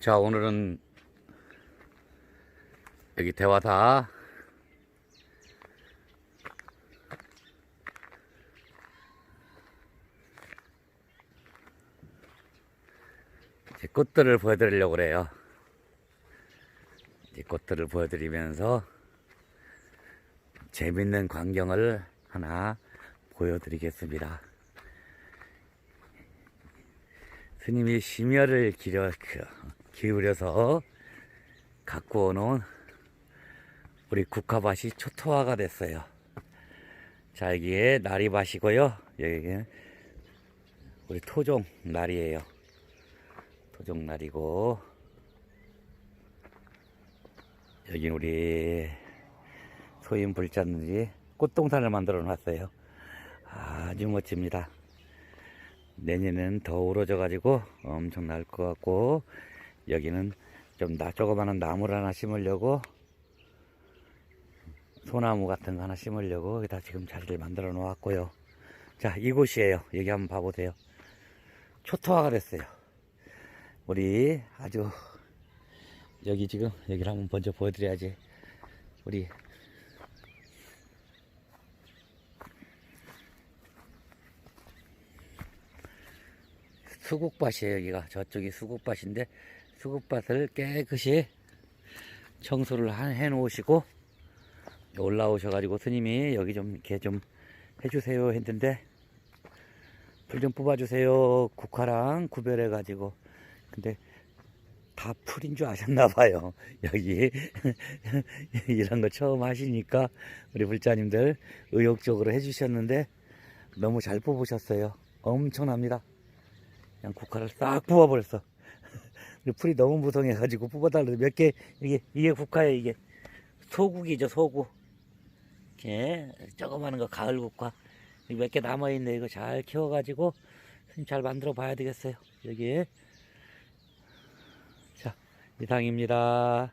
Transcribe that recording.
자, 오늘은 여기 대화다. 이제 꽃들을 보여드리려고 그래요. 이제 꽃들을 보여드리면서 재밌는 광경을 하나 보여드리겠습니다. 스님이 심혈을 기려, 기울여서 갖고 오는 우리 국화밭이 초토화가 됐어요. 자, 여기에 나리밭이고요. 여기는 우리 토종 날이에요. 토종 날이고, 여기 우리 소인 불자들이 꽃동산을 만들어 놨어요. 아주 멋집니다. 내년에는 더 우러져 가지고 엄청 날 것 같고 여기는 좀 나, 조그마한 나무를 하나 심으려고 소나무 같은 거 하나 심으려고 여기다 지금 자리를 만들어 놓았고요. 자 이곳이에요. 여기 한번 봐보세요. 초토화가 됐어요. 우리 아주 여기 지금 여기를 한번 먼저 보여드려야지. 우리 수국밭이에요 여기가. 저쪽이 수국밭인데 수국밭을 깨끗이 청소를 한- 해 놓으시고 올라오셔 가지고 스님이 여기 좀 이렇게 좀 해주세요 했는데 풀 좀 뽑아주세요. 국화랑 구별해 가지고. 근데 다 풀인 줄 아셨나 봐요. 여기 이런 거 처음 하시니까 우리 불자님들 의욕적으로 해주셨는데 너무 잘 뽑으셨어요. 엄청납니다 그냥 국화를 싹 뽑아버렸어. 풀이 너무 무성해가지고 뽑아달라고 몇 개, 이게, 이게 국화예요, 이게. 소국이죠, 소국. 이렇게, 조그마한 거, 가을 국화. 몇 개 남아있네. 이거 잘 키워가지고, 잘 만들어 봐야 되겠어요. 여기에. 자, 이상입니다.